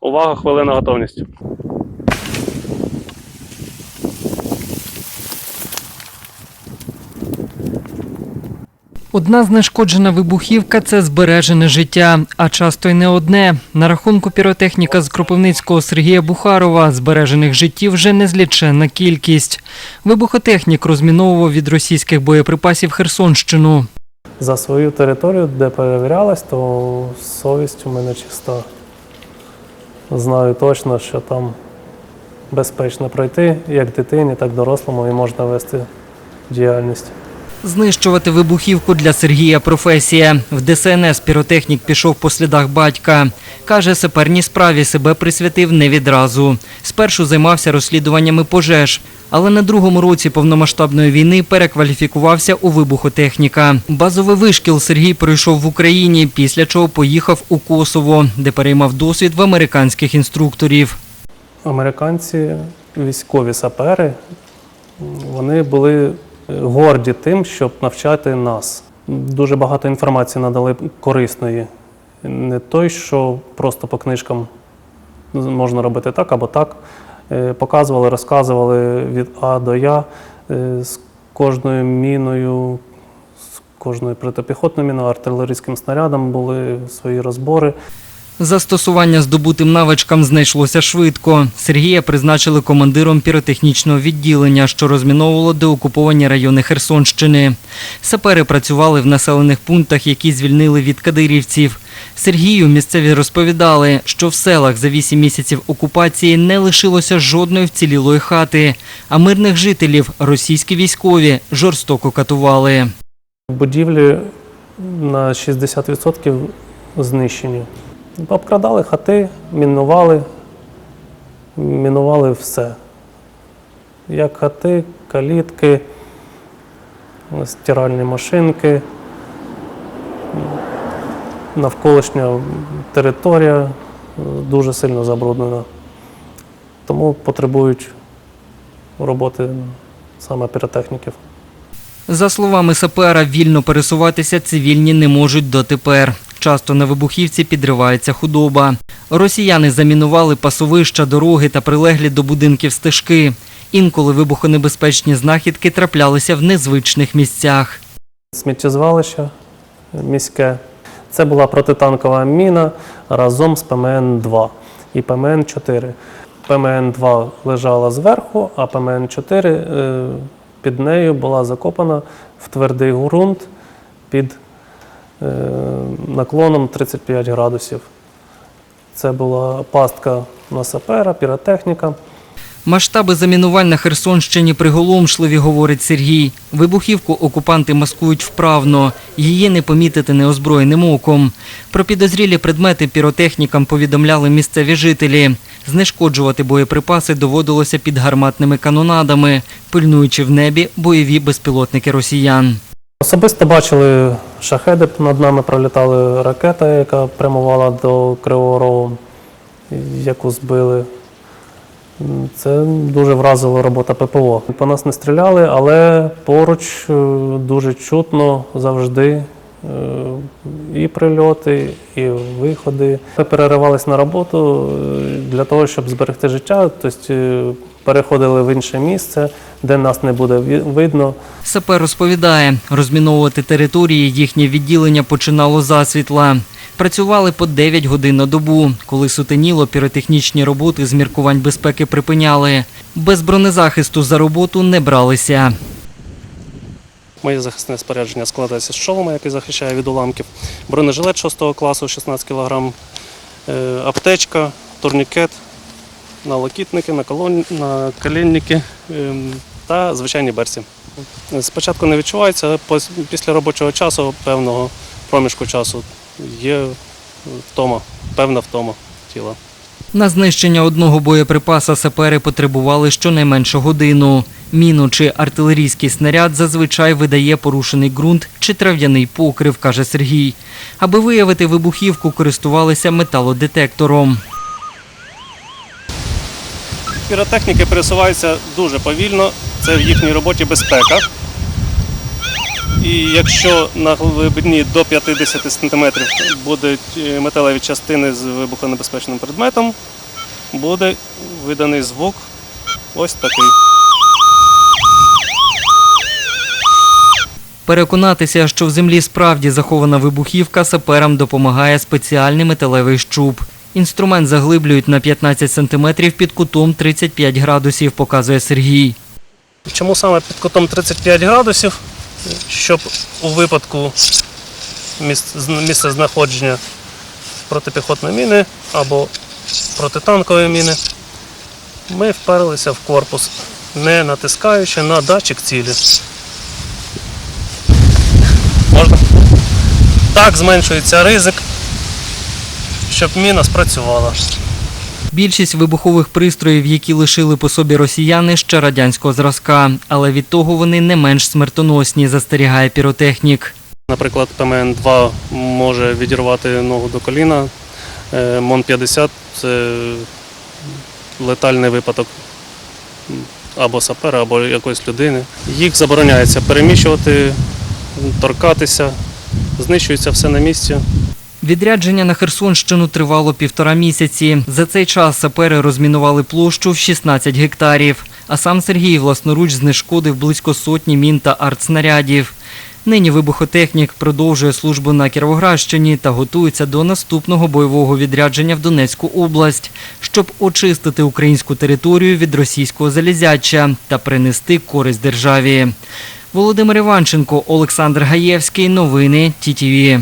Увага, хвилина готовність. Одна знешкоджена вибухівка це збережене життя, а часто й не одне. На рахунку піротехніка з Кропивницького Сергія Бухарова збережених життів вже незліченна кількість. Вибухотехнік розміновував від російських боєприпасів Херсонщину. За свою територію, де перевірялась, то совість у мене чиста. Знаю точно, що там безпечно пройти як дитині, так і дорослому і можна вести діяльність. Знищувати вибухівку для Сергія професія. В ДСНС піротехнік пішов по слідах батька. Каже, саперній справі себе присвятив не відразу. Спершу займався розслідуваннями пожеж, але на другому році повномасштабної війни перекваліфікувався у вибухотехніка. Базовий вишкіл Сергій пройшов в Україні, після чого поїхав у Косово, де переймав досвід в американських інструкторів. Американці, військові сапери, вони були горді тим, щоб навчати нас. Дуже багато інформації надали корисної. Не той, що просто по книжкам можна робити так або так. Е, Показували, розказували від А до Я е, з кожною міною, з кожною протипіхотною міною, артилерійським снарядом були свої розбори. Застосування здобутим навичкам знайшлося швидко. Сергія призначили командиром піротехнічного відділення, що розміновувало деокуповані райони Херсонщини. Сапери працювали в населених пунктах, які звільнили від кадирівців. Сергію місцеві розповідали, що в селах за вісім місяців окупації не лишилося жодної вцілілої хати, а мирних жителів російські військові жорстоко катували. Будівлі на 60% знищені. Обкрадали хати, мінували, мінували все. Як хати, калітки, стиральні машинки, навколишня територія дуже сильно забруднена. Тому потребують роботи саме піротехніків. За словами сапера, вільно пересуватися цивільні не можуть дотепер. Часто на вибухівці підривається худоба. Росіяни замінували пасовища, дороги та прилеглі до будинків стежки. Інколи вибухонебезпечні знахідки траплялися в незвичних місцях. сміттєзвалище міське. Це була протитанкова міна разом з ПМН-2 і ПМН-4. ПМН-2 лежала зверху, а ПМН-4 е, під нею була закопана в твердий ґрунт під наклоном 35 градусів. Це була пастка на сапера, піротехніка. Масштаби замінувань на Херсонщині приголомшливі, говорить Сергій. Вибухівку окупанти маскують вправно. Її не помітити неозброєним оком. Про підозрілі предмети піротехнікам повідомляли місцеві жителі. Знешкоджувати боєприпаси доводилося під гарматними канонадами, пильнуючи в небі бойові безпілотники росіян. Особисто бачили шахеди над нами пролітали ракета, яка прямувала до Кривого Рогу, яку збили. Це дуже вразила робота ППО. По нас не стріляли, але поруч е, дуже чутно завжди е, і прильоти, і виходи. Ми переривались на роботу е, для того, щоб зберегти життя, тобто переходили в інше місце, де нас не буде видно. Сапер розповідає, розміновувати території їхнє відділення починало засвітла. Працювали по 9 годин на добу. Коли сутеніло, піротехнічні роботи з міркувань безпеки припиняли. Без бронезахисту за роботу не бралися. Моє захисне спорядження складається з шолома, який захищає від уламків, бронежилет 6 класу 16 кг, е, аптечка, турнікет, налокітники, наколон- наколінники ем, та звичайні берці. Спочатку не відчувається, після робочого часу, певного проміжку часу, є втома, певна втома тіла. На знищення одного боєприпаса сапери потребували щонайменше годину. Міну чи артилерійський снаряд зазвичай видає порушений ґрунт чи трав'яний покрив, каже Сергій. Аби виявити вибухівку, користувалися металодетектором. Піротехніки пересуваються дуже повільно, це в їхній роботі безпека. І якщо на глибині до 50 см будуть е, металеві частини з вибухонебезпечним предметом, буде виданий звук ось такий. Переконатися, що в землі справді захована вибухівка, саперам допомагає спеціальний металевий щуп. Інструмент заглиблюють на 15 сантиметрів під кутом 35 градусів, показує Сергій. Чому саме під кутом 35 градусів? Щоб у випадку місця знаходження протипіхотної міни або протитанкової міни ми вперлися в корпус, не натискаючи на датчик цілі. Можна? Так зменшується ризик, щоб міна спрацювала. Більшість вибухових пристроїв, які лишили по собі росіяни, ще радянського зразка, але від того вони не менш смертоносні, застерігає піротехнік. Наприклад, ПМН-2 може відірвати ногу до коліна. Е, МОН-50 це летальний випадок або сапера, або якоїсь людини. Їх забороняється переміщувати, торкатися, знищується все на місці. Відрядження на Херсонщину тривало півтора місяці. За цей час сапери розмінували площу в 16 гектарів. А сам Сергій власноруч знешкодив близько сотні мін та артснарядів. Нині вибухотехнік продовжує службу на Кіровоградщині та готується до наступного бойового відрядження в Донецьку область, щоб очистити українську територію від російського залізяча та принести користь державі. Володимир Іванченко, Олександр Гаєвський. Новини ТІТІВІ.